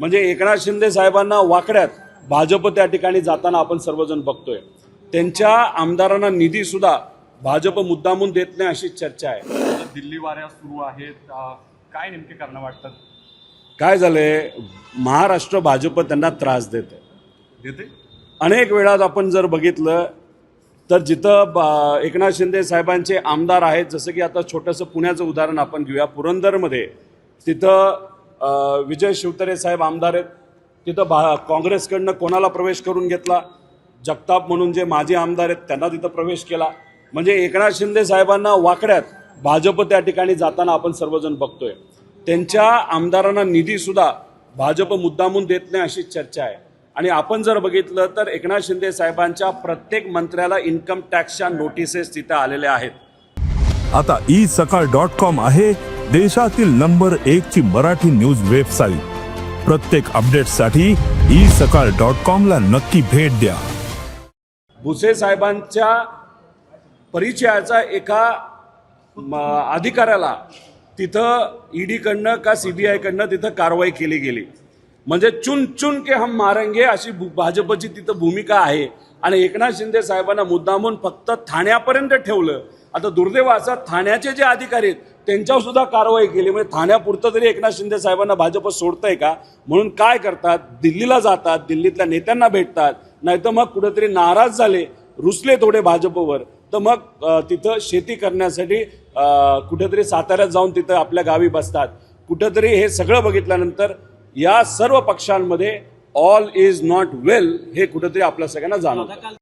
म्हणजे एकनाथ शिंदे साहेबांना वाकड्यात भाजप त्या ठिकाणी जाताना आपण सर्वजण बघतोय. त्यांच्या आमदारांना निधी सुद्धा भाजप मुद्दामून देत नाही अशी चर्चा आहे. दिल्ली वाऱ्या सुरू आहेत. काय नेमके कारण वाटतात? काय झालंय? महाराष्ट्र भाजप त्यांना त्रास देते देते अनेक वेळा आपण जर बघितलं तर जिथं बा- एकनाथ शिंदे साहेबांचे आमदार आहेत जसं की आता छोटंसं पुण्याचं उदाहरण आपण घेऊया. पुरंदरमध्ये तिथं विजय शिवतरे साहेब आमदार आहेत. तिथं भा काँग्रेसकडनं कोणाला प्रवेश करून घेतला? जगताप म्हणून जे माजी आमदार आहेत त्यांना तिथं प्रवेश केला. म्हणजे एकनाथ शिंदे साहेबांना वाकड्यात भाजप त्या ठिकाणी जाताना आपण सर्वजण बघतोय. त्यांच्या आमदारांना निधीसुद्धा भाजप मुद्दामून देत नाही अशी चर्चा आहे. आणि आपण जर बघितलं तर एकनाथ शिंदे साहेबांच्या प्रत्येक मंत्र्याला इन्कम टॅक्सच्या नोटिसेस तिथं आलेल्या आहेत. आता ई सकाळ डॉट कॉम आहे. देशातील नंबर एक ची मराठी न्यूज वेबसाईट. प्रत्येक अपडेटसाठी ई सकाळ डॉट कॉम ला नक्की भेट द्या. भुसे साहेबांच्या परिचयाचा एका म, अधिकाऱ्याला तिथं ईडीकडनं का सी बी आयकडनं तिथं कारवाई केली गेली. म्हणजे चुन चुन के हम मारंगे अशी भाजपची तिथं भूमिका आहे. आणि एकनाथ शिंदे साहेबांना मुद्दामून फक्त ठाण्यापर्यंत ठेवलं. आता दुर्दैव असं ठाण्याचे जे अधिकारी आहेत त्यांच्यावर सुद्धा कारवाई केली. म्हणजे ठाण्यापुरतं तरी एकनाथ शिंदे साहेबांना भाजप सोडतंय का? म्हणून काय करतात? दिल्लीला जातात दिल्लीतल्या नेत्यांना भेटतात. नाहीतर मग कुठेतरी नाराज झाले रुसले थोडे भाजपवर. तर मग तिथं शेती करण्यासाठी कुठेतरी साताऱ्यात जाऊन तिथं आपल्या गावी बसतात. कुठेतरी हे सगळं बघितल्यानंतर या सर्व पक्षांमध्ये ऑल इज नॉट वेल हे कुठेतरी आपल्या सगळ्यांना जाणवतं.